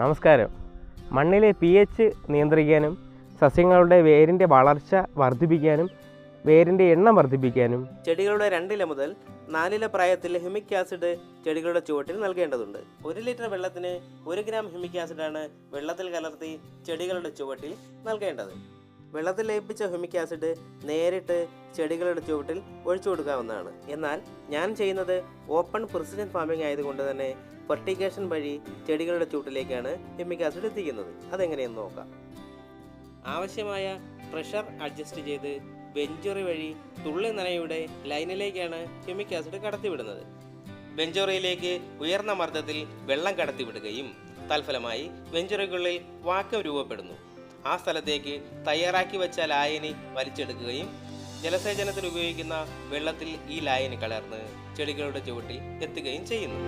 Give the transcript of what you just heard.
നമസ്കാരം. മണ്ണിലെ P H നിയന്ത്രിക്കാനും സസ്യങ്ങളുടെ വേരിന്റെ വളർച്ച വർദ്ധിപ്പിക്കാനും വേരിന്റെ എണ്ണം വർദ്ധിപ്പിക്കാനും. ചെടികളുടെ രണ്ടില മുതൽ നാലില പ്രായത്തിൽ ഹ്യൂമിക് ആസിഡ് ചെടികളുടെ ചുവട്ടിൽ നൽകേണ്ടതുണ്ട്. ഒരു ലിറ്റർ വെള്ളത്തിന് ഒരു ഗ്രാം ഹ്യൂമിക് ആസിഡാണ് വെള്ളത്തിൽ കലർത്തി ചെടികളുടെ ചുവട്ടിൽ നൽകേണ്ടത്. വെള്ളത്തിൽ ലയിപ്പിച്ച ഹ്യൂമിക് ആസിഡ് നേരിട്ട് ചെടികളുടെ ചുവട്ടിൽ ഒഴിച്ചു കൊടുക്കാവുന്നതാണ്. എന്നാൽ ഞാൻ ചെയ്യുന്നത് ഓപ്പൺ പ്രിസിഷൻ ഫാമിംഗ് ആയതുകൊണ്ട് തന്നെ ഫെർട്ടിഗേഷൻ വഴി ചെടികളുടെ ചുവട്ടിലേക്കാണ് ഹ്യൂമിക് ആസിഡ് എത്തിക്കുന്നത്. അതെങ്ങനെയെന്ന് നോക്കാം. ആവശ്യമായ പ്രഷർ അഡ്ജസ്റ്റ് ചെയ്ത് വെഞ്ചുറി വഴി തുള്ളി നനയുടെ ലൈനിലേക്കാണ് ഹ്യൂമിക് ആസിഡ് കടത്തിവിടുന്നത്. വെഞ്ചുറിയിലേക്ക് ഉയർന്ന മർദ്ദത്തിൽ വെള്ളം കടത്തിവിടുകയും തൽഫലമായി വെഞ്ചുറയ്ക്കുള്ളിൽ വാക്കം രൂപപ്പെടുന്നു. ആ സ്ഥലത്തേക്ക് തയ്യാറാക്കി വെച്ച ലായനി വലിച്ചെടുക്കുകയും ജലസേചനത്തിന് ഉപയോഗിക്കുന്ന വെള്ളത്തിൽ ഈ ലായനി കലർന്ന് ചെടികളുടെ ചുവട്ടിൽ എത്തുകയും ചെയ്യുന്നു.